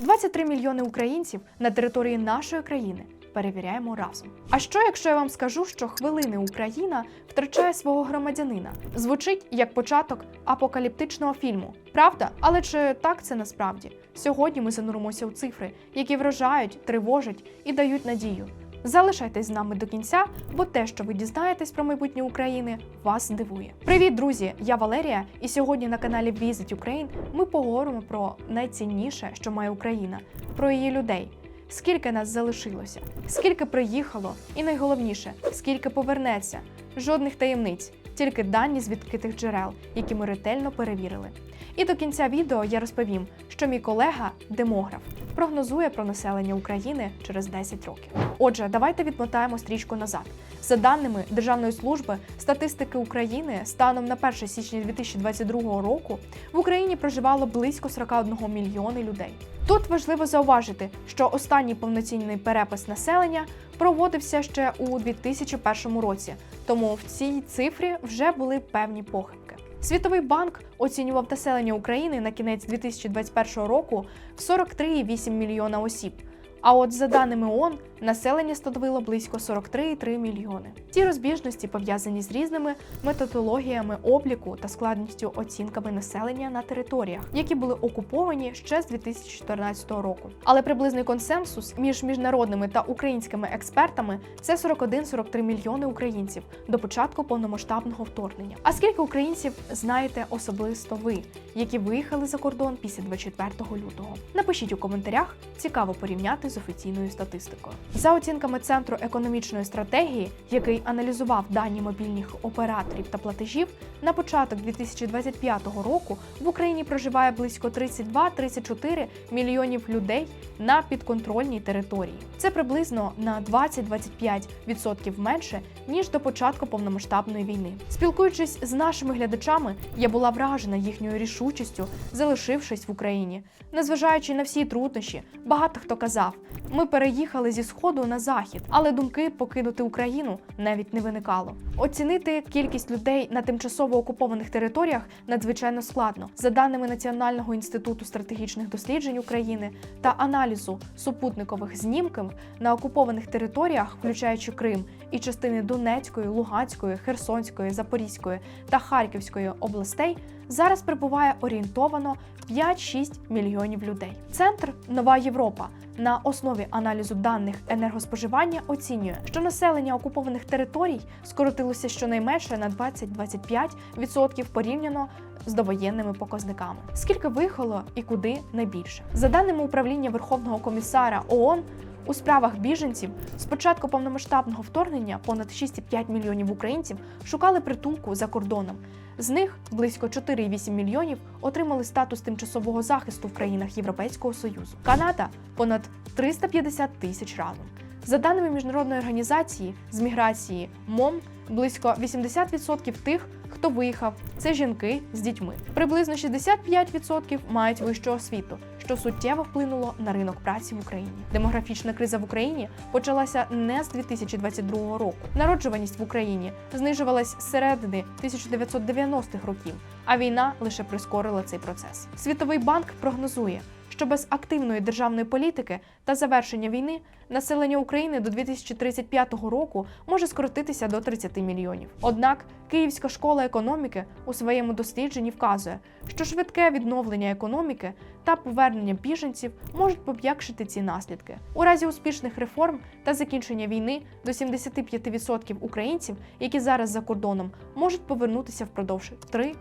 23 мільйони українців на території нашої країни. Перевіряємо разом. А що, якщо я вам скажу, що хвилини Україна втрачає свого громадянина? Звучить як початок апокаліптичного фільму, правда? Але чи так це насправді? Сьогодні ми зануримося у цифри, які вражають, тривожать і дають надію. Залишайтесь з нами до кінця, бо те, що ви дізнаєтесь про майбутнє України, вас здивує. Привіт, друзі! Я Валерія, і сьогодні на каналі Visit Ukraine ми поговоримо про найцінніше, що має Україна, про її людей. Скільки нас залишилося, скільки приїхало, і найголовніше, скільки повернеться. Жодних таємниць, тільки дані з відкритих джерел, які ми ретельно перевірили. І до кінця відео я розповім, що мій колега, демограф, прогнозує про населення України через 10 років. Отже, давайте відмотаємо стрічку назад. За даними Державної служби статистики України, станом на 1 січня 2022 року в Україні проживало близько 41 мільйони людей. Тут важливо зауважити, що останній повноцінний перепис населення проводився ще у 2001 році, тому в цій цифрі вже були певні похибки. Світовий банк оцінював населення України на кінець 2021 року в 43,8 мільйона осіб. А от за даними ООН, населення становило близько 43,3 мільйони. Ці розбіжності пов'язані з різними методологіями обліку та складністю оцінками населення на територіях, які були окуповані ще з 2014 року. Але приблизний консенсус між міжнародними та українськими експертами це 41-43 мільйони українців до початку повномасштабного вторгнення. А скільки українців знаєте особисто ви, які виїхали за кордон після 24 лютого? Напишіть у коментарях, цікаво порівняти з офіційною статистикою. За оцінками Центру економічної стратегії, який аналізував дані мобільних операторів та платежів, на початок 2025 року в Україні проживає близько 32-34 мільйонів людей на підконтрольній території. Це приблизно на 20-25% менше ніж до початку повномасштабної війни. Спілкуючись з нашими глядачами, я була вражена їхньою рішучістю, залишившись в Україні. Незважаючи на всі труднощі, багато хто казав: ми переїхали зі сходу на захід, але думки покинути Україну навіть не виникало. Оцінити кількість людей на тимчасово окупованих територіях надзвичайно складно. За даними Національного інституту стратегічних досліджень України та аналізу супутникових знімків на окупованих територіях, включаючи Крим і частини Донецької, Луганської, Херсонської, Запорізької та Харківської областей, зараз перебуває орієнтовано 5-6 мільйонів людей. Центр Нова Європа на основі аналізу даних енергоспоживання оцінює, що населення окупованих територій скоротилося щонайменше на 20-25% порівняно з довоєнними показниками. Скільки виїхало і куди найбільше? За даними управління Верховного комісара ООН, у справах біженців з початку повномасштабного вторгнення понад 6,5 мільйонів українців шукали притулку за кордоном. З них близько 4,8 мільйонів отримали статус тимчасового захисту в країнах Європейського Союзу. Канада понад 350 тисяч разом. За даними міжнародної організації з міграції МОМ, близько 80% тих, хто виїхав, це жінки з дітьми. Приблизно 65% мають вищу освіту, що суттєво вплинуло на ринок праці в Україні. Демографічна криза в Україні почалася не з 2022 року. Народжуваність в Україні знижувалась з середини 1990-х років, а війна лише прискорила цей процес. Світовий банк прогнозує. Що без активної державної політики та завершення війни населення України до 2035 року може скоротитися до 30 мільйонів. Однак Київська школа економіки у своєму дослідженні вказує, що швидке відновлення економіки та повернення біженців можуть пом'якшити ці наслідки. У разі успішних реформ та закінчення війни до 75% українців, які зараз за кордоном, можуть повернутися впродовж 3-5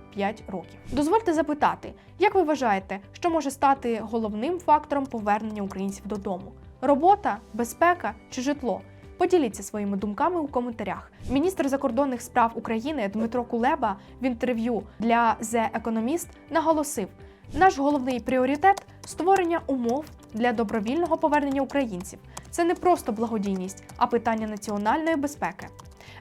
років. Дозвольте запитати, як ви вважаєте, що може стати головним фактором повернення українців додому? Робота, безпека чи житло? Поділіться своїми думками у коментарях. Міністр закордонних справ України Дмитро Кулеба в інтерв'ю для The Economist наголосив: наш головний пріоритет створення умов для добровільного повернення українців. Це не просто благодійність, а питання національної безпеки.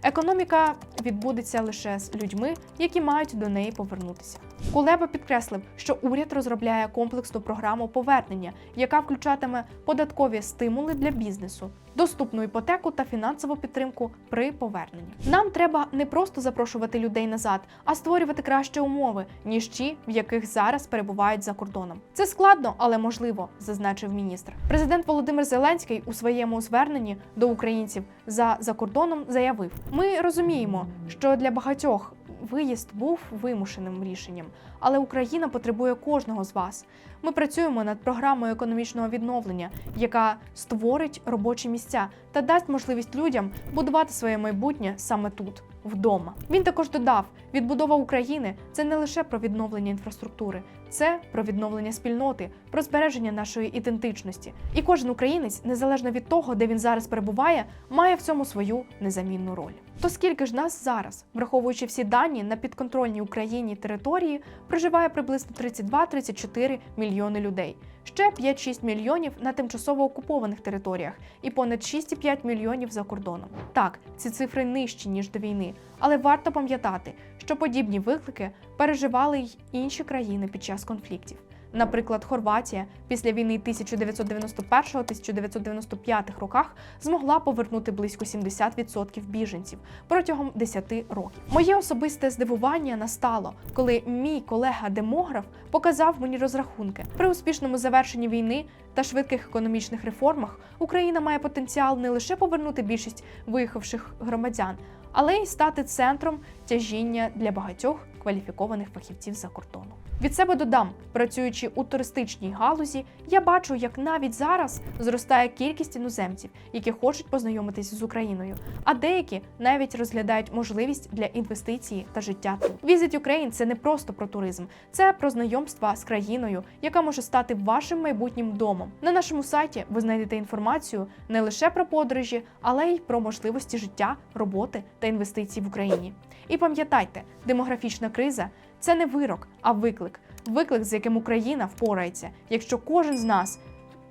Економіка відбудеться лише з людьми, які мають до неї повернутися. Кулеба підкреслив, що уряд розробляє комплексну програму повернення, яка включатиме податкові стимули для бізнесу, доступну іпотеку та фінансову підтримку при поверненні. Нам треба не просто запрошувати людей назад, а створювати кращі умови, ніж ті, в яких зараз перебувають за кордоном. Це складно, але можливо, зазначив міністр. Президент Володимир Зеленський у своєму зверненні до українців за закордоном заявив: Ми розуміємо, що для багатьох виїзд був вимушеним рішенням, але Україна потребує кожного з вас. Ми працюємо над програмою економічного відновлення, яка створить робочі місця та дасть можливість людям будувати своє майбутнє саме тут, вдома. Він також додав: відбудова України це не лише про відновлення інфраструктури, це про відновлення спільноти, про збереження нашої ідентичності. І кожен українець, незалежно від того, де він зараз перебуває, має в цьому свою незамінну роль. То скільки ж нас зараз, враховуючи всі дані на підконтрольній Україні території, проживає приблизно 32-34 мільйони людей. Ще 5-6 мільйонів на тимчасово окупованих територіях і понад 6,5 мільйонів за кордоном. Так, ці цифри нижчі ніж до війни, але варто пам'ятати, що подібні виклики переживали й інші країни під час конфліктів. Наприклад, Хорватія після війни 1991-1995 роках змогла повернути близько 70% біженців протягом 10 років. Моє особисте здивування настало, коли мій колега-демограф показав мені розрахунки при успішному завершенні війни та швидких економічних реформах. Україна має потенціал не лише повернути більшість виїхавших громадян, але й стати центром тяжіння для багатьох кваліфікованих фахівців за кордону. Від себе додам, працюючи у туристичній галузі, я бачу, як навіть зараз зростає кількість іноземців, які хочуть познайомитися з Україною, а деякі навіть розглядають можливість для інвестиції та життя тут. Visit Ukraine – це не просто про туризм, це про знайомства з країною, яка може стати вашим майбутнім домом. На нашому сайті ви знайдете інформацію не лише про подорожі, але й про можливості життя, роботи та інвестицій в Україні. І пам'ятайте, демографічна криза це не вирок, а виклик. Виклик, з яким Україна впорається, якщо кожен з нас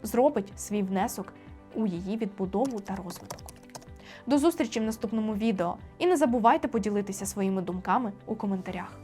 зробить свій внесок у її відбудову та розвиток. До зустрічі в наступному відео і не забувайте поділитися своїми думками у коментарях.